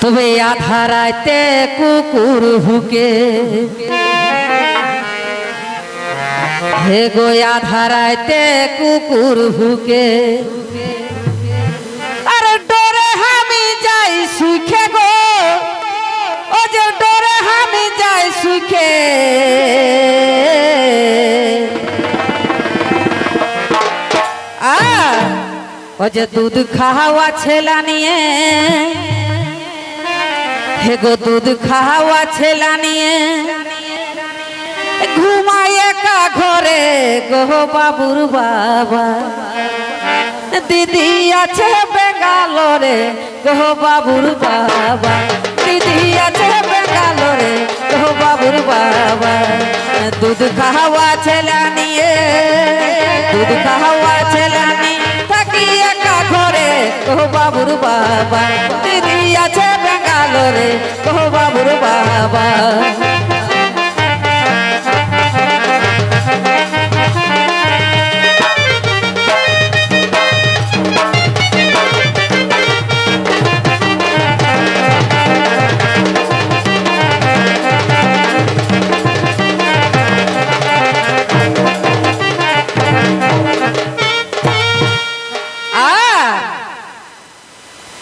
তবে আধা রাতে কুকুর ভুকে হে গো আধা রাতে কুকুর ভুকে আরে ডরে আমি যাই সুখে গো। ও যে ডরে আমি যাই সুখে। ও যে দুধ খাওয়া ছেলা নিয়ে, হে গো দুধ খাওয়া ছেলা নিয়ে, ঘুমাই একা ঘরে, গো বাবুর বাবা। দিদি আছে বেঙ্গালোরে, গো বাবুর বাবা। দিদি আছে বেঙ্গালোরে, গো বাবুর বাবা। দুধ খাওয়া ছেলা নিয়ে, দুধ খাওয়া ছেলা নিয়ে গো বাবুর বাবা দিদি আছে বেঙ্গালোরে। গো বাবুর বাবা।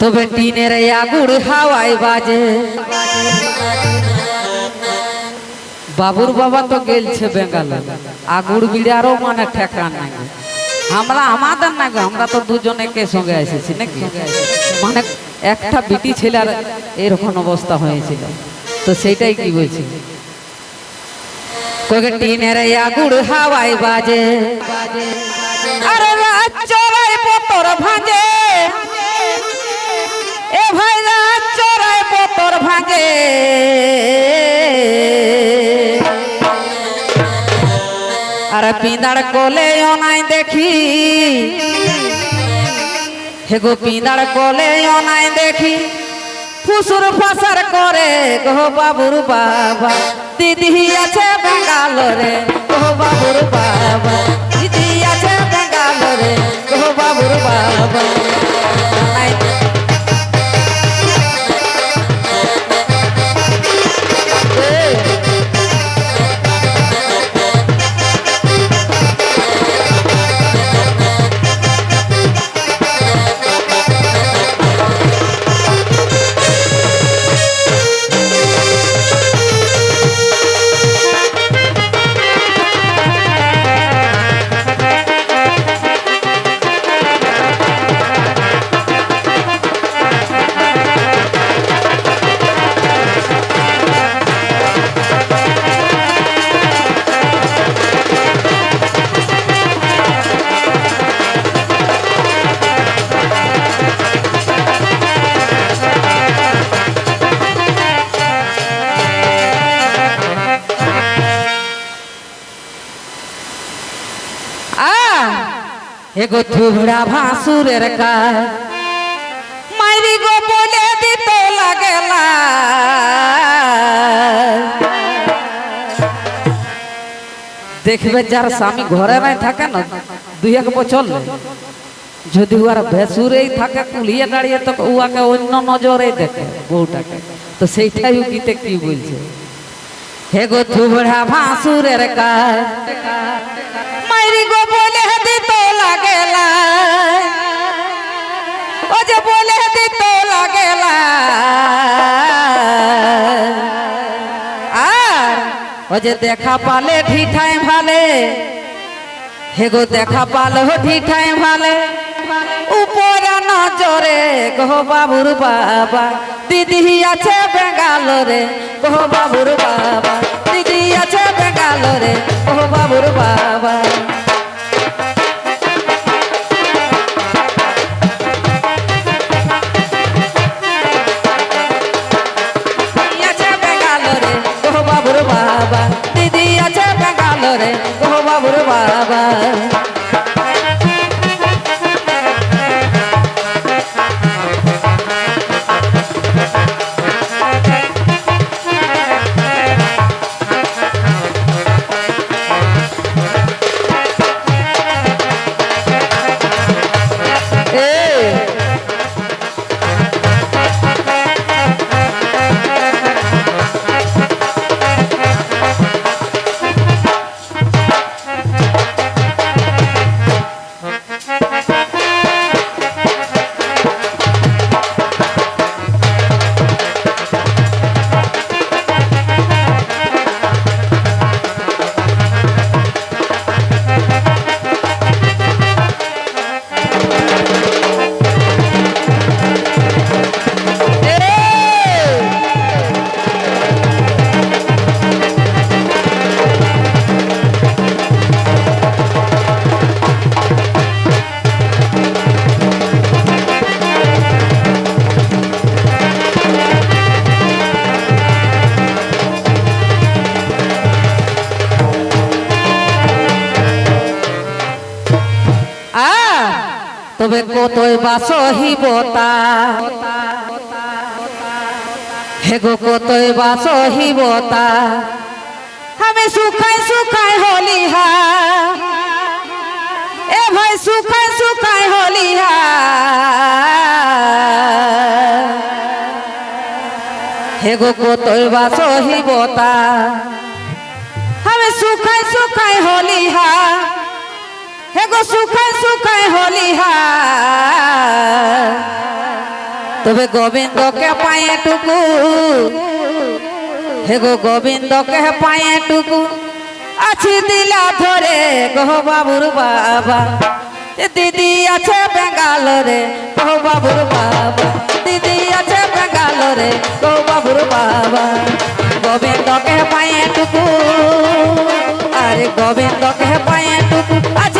তবে টিনের আগুর হাওয়ায় বাজে। বাবুর বাবা তো গেলছে বেঙ্গাল। আগুর বিড়ারও মানে ঠেকান নাই আমরা আমাদের না গো, আমরা তো দুজনে কে সঙ্গে এসেছি নাকি? মানে একটা বিটি ছেলের এরকম অবস্থা হয়েছিল। তো সেটাই কি বলছি? কোকে টিনের আগুর হাওয়ায় বাজে। আরে রাত চড়াই পতর ভাঙে আরে পিঁদার কোলে অনাই দেখি। হে গো পিঁদার কোলে অনাই দেখি। ফুসুর ফাসার করে, গো বাবুর বাবা। দিদি আছে বেঙ্গালোরে গো বাবুর বাবা। দিদি আছে বেঙ্গালোরে গো বাবুর বাবা। এগো থুবড়া ভাসুরের কাজ। মাইরি গো বলে দিত লাগেলা দেখবে যার স্বামী ঘরে নাই থাকে না, দুই এক বছর যদি উয়ার ভেসুরেই থাকে, কুলিয়ে দাঁড়িয়ে তো উয়াকে অন্য নজরে দেখে বউটাকে। তো সেইটাই গীতে কি বলছে? হে গো থুবড়া ভাসুরের কাজ মাইরি গো বলে দিত লাগেলা। ও যে বলে দিত লাগেলা। আর ও যে দেখা পালে ঠিঠায় ভালে। হে গো দেখা পালে ঠিঠায় ভালে। উপরে নজরে গো বাবুর বাবা। দিদি আছে বেঙ্গালোরে গো বাবুর বাবা। বাবা দিদি আছে বেঙ্গালোরে গো বাবুর বাবা। তবে কতই বা সহিবতা হে গো, কতই বা সহিবতা আমি সুখাই সুখাই হলিহা। এ ভাই সুখাই সুখাই হলিহা। হে গো, কতই বা সহিবতা আমি সুখাই সুখাই হলিহা। গো সুখাই সুখাই হলিহা। তবে গোবিন্দকে পায়ে টুকু। হে গো গোবিন্দকে পায়ে টুকু। আছি দিলা ধরে গো বাবুর বাবা। দিদি আছে বেঙ্গালোরে গো বাবুর বাবা। দিদি আছে বেঙ্গালোরে গো বাবুর বাবা। গোবিন্দকে পায়ে টুকু। আরে গোবিন্দকে পায়ে টুকু। আছে